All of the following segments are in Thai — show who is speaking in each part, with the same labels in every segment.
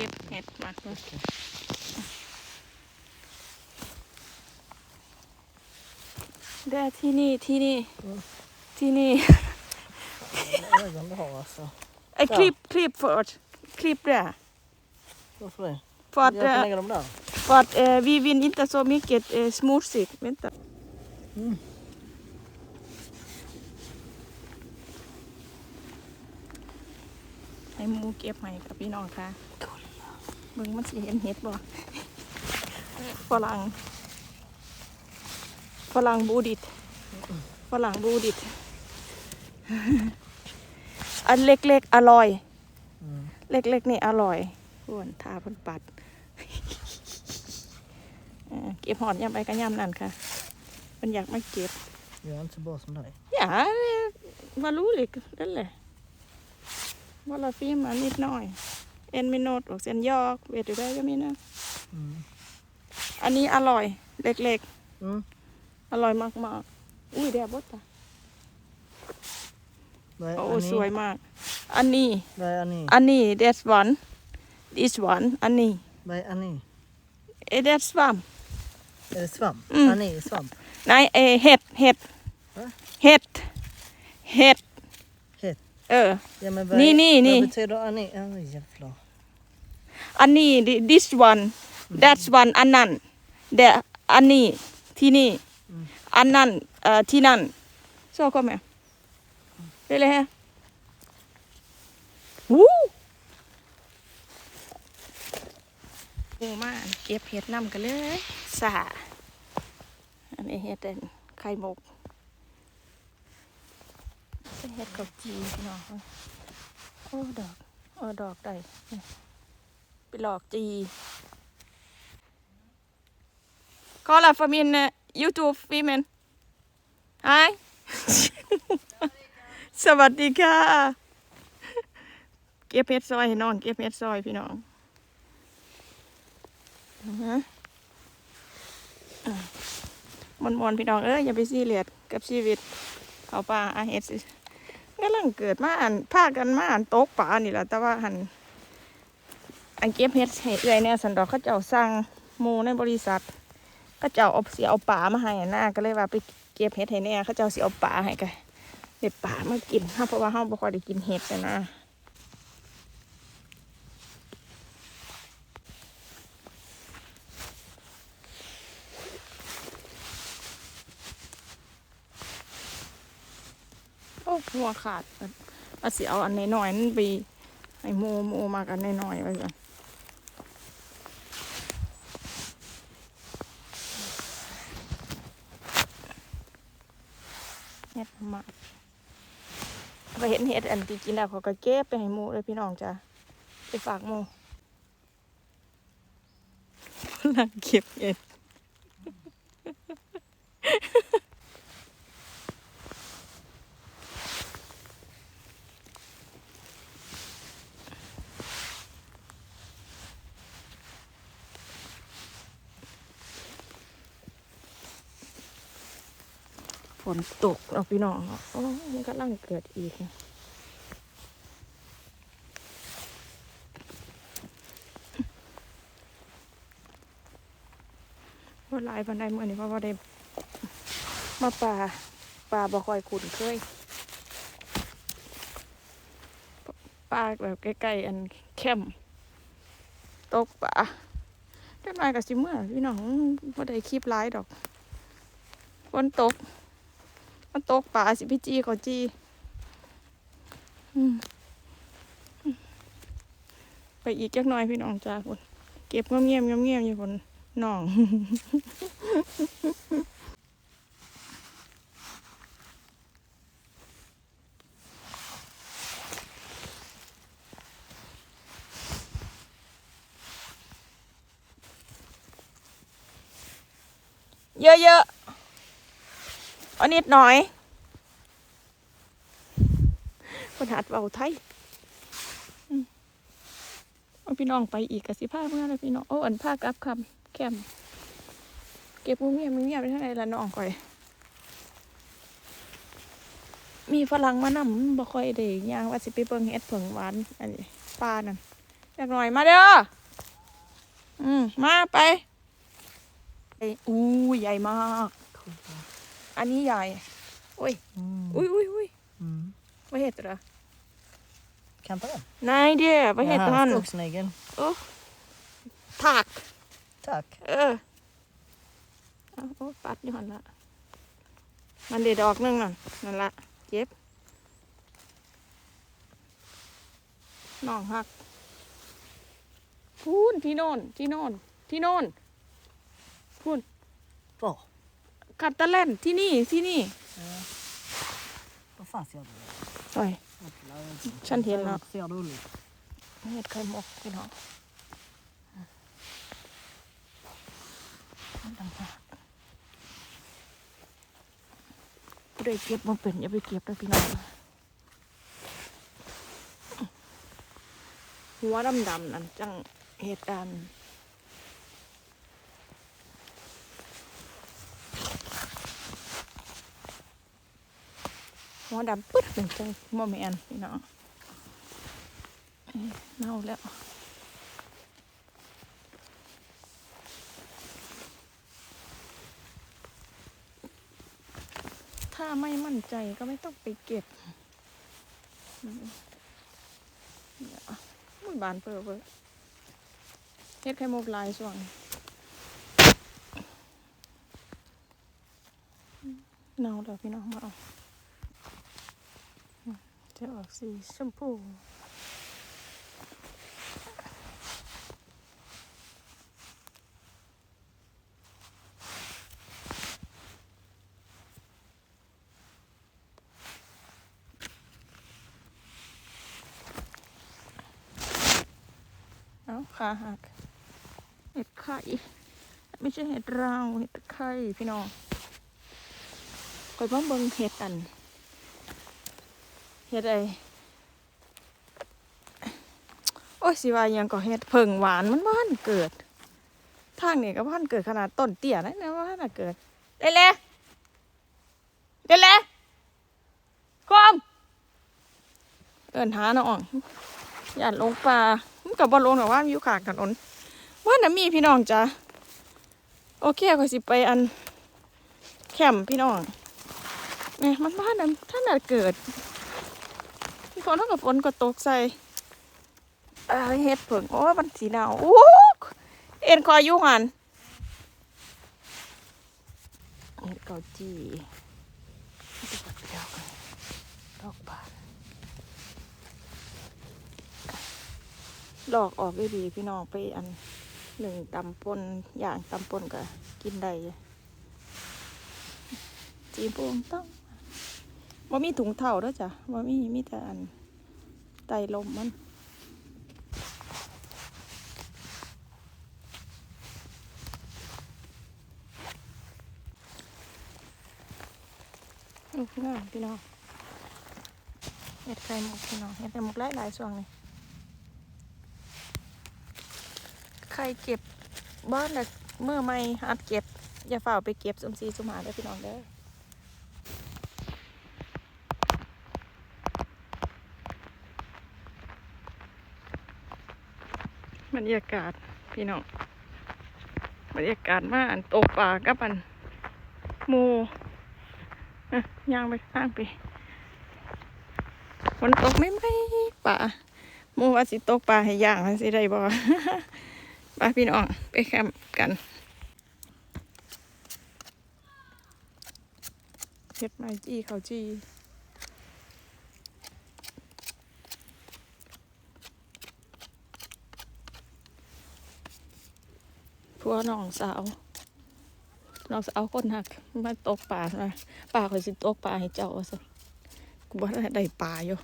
Speaker 1: ก็บเห็ดมาเลยเด้อที่นี่ที่นี่ที่นี่
Speaker 2: Jag vet inte har alltså.
Speaker 1: ไอ้คลิปคลิปฟอร์ดคลิปเด้อ
Speaker 2: Varför det?
Speaker 1: ฟอร์ด
Speaker 2: Jag kan lägga dem där.
Speaker 1: för att eh, vi vill inte så mycket eh, smutsigt. Vänta.
Speaker 2: Mm.
Speaker 1: ให้หมูเก็บให้กับพี่น้องค่ะ เบิ่งมันสิเห็นเห็ดบ่ฝรั่งฝรั่งบูดิตฝรั่งบูดิตอันเล็กๆ อร่อย
Speaker 2: Mm.
Speaker 1: เล็กๆ นี่อร่อยอ้วนทาเพันปัดเออเก็บหอดยำไปก็ยำนั่นค่ะ มันอยากมาเก็บ
Speaker 2: Jag är inte så bra som dig.
Speaker 1: Ja, det var roligt. Eller? Bara filma lite nöj. En minut och sen jag. Vet du vad jag menar?
Speaker 2: Mm.
Speaker 1: อั นนี้อร่อย เล็ก
Speaker 2: Mm.
Speaker 1: ๆอร่อยมากๆ อุ้ยเดี๋ยวบดตา
Speaker 2: Vad är
Speaker 1: โอ้
Speaker 2: Annie?
Speaker 1: สวยมาก อันนี้
Speaker 2: Vad är Annie?
Speaker 1: อันนี้ that's one this one อันนี้
Speaker 2: Vad är Annie?
Speaker 1: เอ that's one
Speaker 2: Är det svamp?
Speaker 1: Mm.
Speaker 2: Annie är svamp.
Speaker 1: นายเอเห็ดเห็ด
Speaker 2: Va?
Speaker 1: เห็ดเห็ด
Speaker 2: Het.
Speaker 1: เออ
Speaker 2: Ja, men vad,
Speaker 1: Ni,
Speaker 2: är-
Speaker 1: ni, ni.
Speaker 2: vad betyder Annie? Oh, jävlar.
Speaker 1: อันนี้ this one that's one อันนั้น the อันนี้ที่นี่ อันนั้นเอ่อที่นั่นโซ่ก็ไหมได้เลยฮะวู้โอ้มาเก็บเห็ดน้ำกันเลยสาอันนี้เห็ดเป็นไข่มุกเป็นเห็ดกับจีพี่น้องโอ้ดอกโอ้ดอกได้นี่ ไปหลอกจี Kolla för min eh, Youtube-filmen. Hej! สวัสดีค่ะ เก็บเพชรซอยให้น้อง เก็บเพชรซอยพี่น้องอือฮะอะมวนพี่น้อง เอ้ยอย่าไปซีเรียสกับชีวิต เขาป่าอาเฮ็ดสิกำลังเกิดมาอันพากันมาอันตกป่านี่แหละแต่ว่าหัน อันเก็บเฮ็ดให้เอื้อยเนี่ยสันดอกเขาเจ้าสั่งหมูในบริษัท ก็เจ้าเอาเสียเอาป่ามาให้หน่าก็เลยว่าไปเก็บเห็ดให้แน่เขาเจ้าเสียเอาป่าให้กันเด็ดป่ามากินเฮาเพราะว่าเฮาบ่ค่อยได้กินเห็ดนะนะโอ้หัวขาดเอาเสียเอาอันน้อยๆนั่นไปให้หมูหมูมากันน้อยๆไว้ก่อน เห็ดหมากไปเห็ นเห็ดอันที่กินแล้วเขาก็เก็บไปให้หมูเลยพี่น้องจ้ะไปฝากหมูกำลังเก็บเห็ดฝนตกเอาพี่น้องโอ้ยมันกำลังเกิดอีกนะว่า หลายปันไดเมื่อนี้เพราะว่าได้มาป่าป่าบ่คอยคุ้นเคยป่าแบบใกล้ๆอันแคมตกป่าเจ้าหน่อยกับสิเมื่อพี่น้องว่าได้คลิปร้ายดอกฝนตกมันตกป่าสิพี่จีขาจีไปอีกจักหน่อยพี่น้องจ้าคนเก็บเงียบๆเงียบๆอยู่คน น้องเยอะๆอานิดหน่อยคนหัดเบาไทยอืมเอาพี่น้องไปอีกกสิผ้าเมื่อไรพี่น้อง โอ้ อันผ้ากลับคำ แคมเก็บเงียบๆเงียบๆไปทางไหนละน้องก่อย มีฝรั่งมานำบ่ค่อยได้ย่างว่าสิไปเบิ่งเฮ็ดเผิงหวานอันนี้ป้านั่นไปจักหน่อยมาเด้ออืมมาไปไปอู้ยใหญ่มาก
Speaker 2: Kolla.
Speaker 1: อันนี้ใหญ่อุ้ย
Speaker 2: Mm.
Speaker 1: อุ้ยอุ้ยอุ้ย
Speaker 2: Mm.
Speaker 1: vad heter det
Speaker 2: Kantarell?
Speaker 1: nej det vad heter han
Speaker 2: Skogssnigel.
Speaker 1: tack
Speaker 2: Tack.
Speaker 1: เออเอาโอ้ปัดอยู่หันละมันเด็ดดอกหนึงนั่นนั่นละเจ็บน้องหักพูนที่โน่นที่โน่นที่โน่นพูน
Speaker 2: Var?
Speaker 1: กัตเตอร์แลนด์ที่นี่ที่นี่
Speaker 2: Vad fan ser du?
Speaker 1: โอ้ยฉันเห็นแล้ว
Speaker 2: Ser du Ulrik?
Speaker 1: เห็ดไข่หมกพี่น้อง ผู้ใดเก็บมาเป็นอย่าไปเก็บนะพี่น้องหัวดำๆนั่นจังเหตุการณ์หัวดำปึ๊ดเป็นจังโมเมนพี่น้องเน่าแล้ว ถ้าไม่มั่นใจก็ไม่ต้องไปเก็บมุ้ยบานเปิดเปิดเฮ็ดไข่มุกลายส่วนเน่าแล้วพี่น้องมาเอาจะออกสีชมพู ขาหัก เห็ดไข่ ไม่ใช่เห็ดราวเห็ดไข่พี่น้องคอยเพิ่งเบิงเห็ดอัน เห็ดไอโอ้ยสิวายังก็เห็ดเพิ่งหวานมันบ้านเกิด ทางนี่ก็บ้านเกิดขนาดต้นเตี้ยนะนะว่าน่ะเกิดได้เลยได้เลยกอมเอินหาน้อง อย่าลงปลามันกับบอลลงแต่ว่ามันอยู่ขางถนนว่าน่ะมีพี่น้องจ้ะโอเคก็สิไปอันแคมป์พี่น้องเนี่ยมันบ้านนั้นท่านน่ะเกิดพี่ฝนเท่ากับฝนก็ตกใส่เอ่อเฮ็ดเผิงโอ้ยมันสีหนาวโอ้เอ็นคอยอยู่หันเฮ็ดเกาจีจะปัดเดียวกันดอกบาน หลอกออกได้ดีพี่น้องไปอันหนึ่งตำปนอย่างตำปนก็กินได้จีบวงต้องว่ามีถุงเท่าด้วยจ้ะว่ามีมีแต่อันไตลมมันลูกงามพี่น้องเห็ดไข่หมกพี่น้องเห็ดไข่หมกหลายหลายส่วงเลย ใค รเก็บบ้านน่ะเมื่อไม่หัดเก็บ อย่าฝ่าไปเก็บสมซีสมหาเด้อพี่น้องเด้อบรรยากาศพี่น้องบรรยากาศมาอันตกปลากับอันหมูย่างไปข้างไปฝนตกไม่ไหมป่าหมูว่าสิตกปลาให้ย่างสิได้บ่ ไปพี่น้องไปแคมป์กันเฮ็ดไม้จี้เขาจี้พัวน้องสาวน้องสาวคนหักมาตกปลามาปลาคอยสิตกปลาให้เจ้าซะกูบ่ได้ได้ปลาอยู่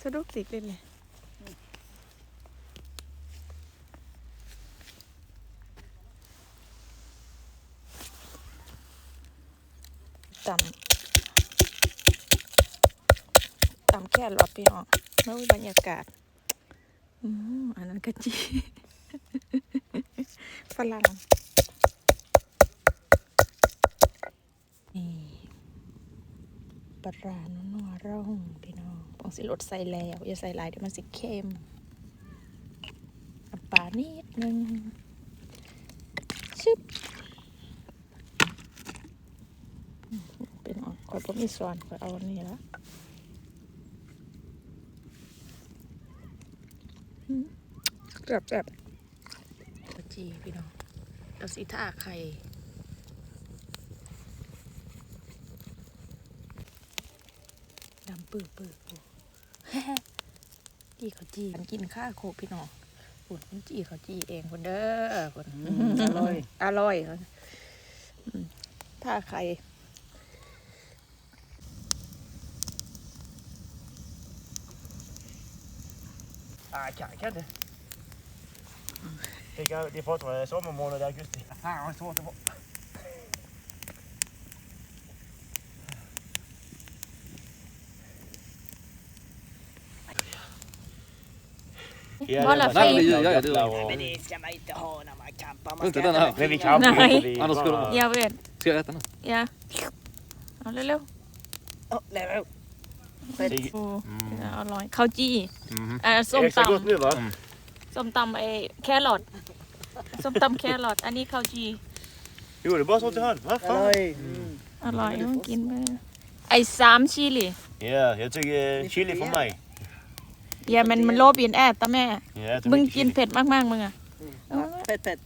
Speaker 1: สะดุกสิกเล่นเลย ต แค่รอดพี่น้องแล้วบรรยากาศอืมอันนั้นกะจีฝรั่งนี่ปลาร้านัวร่องพี่น้องโอ้องสิลดใส่แล้ว อย่าใส่หลายเดี๋ยวมันสิเค็มปลานิดนึงชึบเป็นอ่อนขอยผมมีส่วนขอยเอาอันนี้ละอืม แซ่บแซ่บปลาจีพี่น้องเราสีท่าไข่ดำปื้อปื้อปูจีเขาจีมันกินข้าวโคกพี่น้องปุ่นมันจีเขาจีเองคนเด้อคน
Speaker 2: อร่อย
Speaker 1: อร่อยคนอืมถ้าใคร
Speaker 3: Ah, kan, kan inte. Det, kan, det är fortfarande sommarmånad i augusti. Fan vad svårt det var.
Speaker 1: Bara
Speaker 3: det var-
Speaker 1: fint.
Speaker 3: det var
Speaker 4: Ja, ja,
Speaker 3: jävla
Speaker 4: det-
Speaker 3: och-
Speaker 2: Men det ska man inte ha när man campar.
Speaker 4: Inte den här.
Speaker 3: Men vi campar
Speaker 1: Nej.
Speaker 3: inte. Vi
Speaker 4: Annars skulle
Speaker 3: bara-
Speaker 1: อย่าเวท
Speaker 4: Ska jag äta nu?
Speaker 1: อย่าเอาเร็ว
Speaker 2: Oh, nej, nej.
Speaker 1: ๆเป็ดฟู
Speaker 4: อืม
Speaker 1: อร่อยข้าวจี
Speaker 4: Mhm.
Speaker 1: เอ่อส้ม
Speaker 3: Extra gott
Speaker 1: ตำ
Speaker 3: nu va?
Speaker 1: ส้มตำไอ้แครอทส้มตำแครอทอันนี้ข้าวจี
Speaker 3: Jo, det är bara så till hörn. Vad fan?
Speaker 2: Oj. Mm.
Speaker 1: อร่อยต้องกินไปไอ้สามชิลี
Speaker 3: Ja, jag tycker chili för mig.
Speaker 1: อย่ามันมันโลบินแอดตาแม่
Speaker 3: Ja, jag tar
Speaker 1: มึง
Speaker 3: mycket
Speaker 1: กิน
Speaker 3: chili.
Speaker 1: เผ็ดมากๆมึงอะ
Speaker 2: Pet, pet.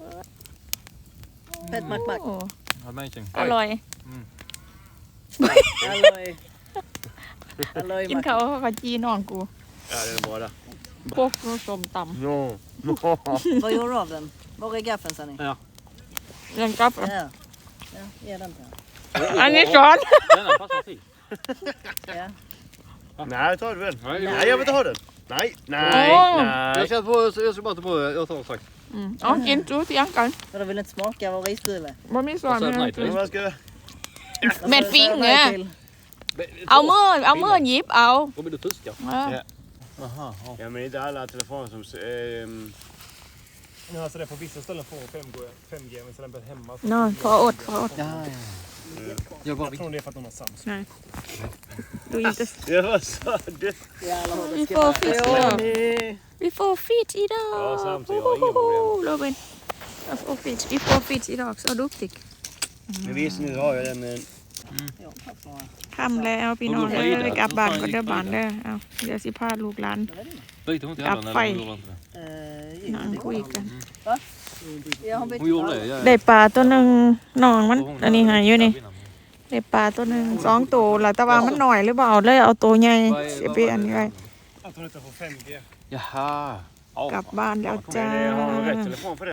Speaker 2: Pet, mack, mack.
Speaker 1: โอ้
Speaker 4: Amazing.
Speaker 1: อร่อย
Speaker 2: Halloj. Halloj,
Speaker 1: กิน
Speaker 2: mack.
Speaker 1: เขาวข้าวจีน้องกู
Speaker 3: Ja, den är bra där.
Speaker 1: พวกกูส้มต
Speaker 3: No.
Speaker 2: Vad gör du av den? Var är gaffeln, sa ni? ำ
Speaker 1: เรื่องกับ
Speaker 2: Ja. Ja, ge den till honom.
Speaker 1: อันนี้ช้อน
Speaker 4: Denna passar till.
Speaker 2: Ja.
Speaker 3: Nej, ta den.
Speaker 4: Nej,
Speaker 3: Nej, jag vill inte ha den. Nej, nej,
Speaker 1: Åh.
Speaker 3: nej.
Speaker 4: Jag ska, på, jag ska bara ta på, jag tar strax.
Speaker 1: อืมเอากินจูเสียงกัน
Speaker 2: Och de vill inte smaka vår risbulle?
Speaker 1: บ่มีส่วน
Speaker 4: Och så
Speaker 1: ไม่
Speaker 4: nej
Speaker 1: ได้
Speaker 4: till.
Speaker 3: Men vad ska jag...
Speaker 2: Vad
Speaker 1: Men
Speaker 2: sa du
Speaker 1: fing,
Speaker 2: nej
Speaker 1: ja.
Speaker 2: till?
Speaker 1: เอามือเอามือหยิบเอา
Speaker 4: Kommer du tyska?
Speaker 1: เอ Aha,
Speaker 4: ja.
Speaker 3: ja, men inte alla telefoner som... Ehm...
Speaker 5: Ja, alltså det på vissa ställen får 5G, 5G men sen den hemma.
Speaker 1: No, på åt, på åt.
Speaker 4: Ja. Jag,
Speaker 5: tror det är för att hon har Samsung.
Speaker 1: Nej. Du inte...
Speaker 3: Ja, vad sa du?
Speaker 1: Vi får
Speaker 2: fit
Speaker 1: idag. Vi får fit idag.
Speaker 3: Ja, Samsung, jag har inga problem.
Speaker 1: Robin. Vi får fit idag också. Duktig!
Speaker 3: Men visst nu har jag den eh, men...
Speaker 2: Ja, tack så mycket.
Speaker 1: ค่ำแล้วพี่น้องเอ้ยกลับบ้านก็เด้อบ้านเด้อเอาเดี๋ยวสิพาลูกหลาน
Speaker 4: Byter hon till
Speaker 1: Ja,
Speaker 4: handen
Speaker 1: faj.
Speaker 4: eller hon gjorde inte det?
Speaker 2: Eh,
Speaker 1: นั่งคุยกัน
Speaker 2: Ja, hon bytte
Speaker 4: Hon gjorde det,
Speaker 2: farva.
Speaker 4: ja.
Speaker 1: ได้ปลาตัวหนึ่งน้องมัน
Speaker 4: Och hon
Speaker 1: อันนี้หายอยู่นี่
Speaker 4: innan.
Speaker 1: ได้ปลาตัวหนึ่งสองตัวละแต่ว่ามันหน่อยหรือเปล่าเลยเอาตัวใหญ่
Speaker 4: Vad är-
Speaker 1: เสีย
Speaker 4: vad
Speaker 1: ไป
Speaker 4: var
Speaker 1: อัน
Speaker 4: det?
Speaker 1: นี้ไว้
Speaker 5: Att hon inte får 5G.
Speaker 4: Jaha. Ja.
Speaker 1: กลับบ้านแล้ว
Speaker 3: Kom
Speaker 1: จ้า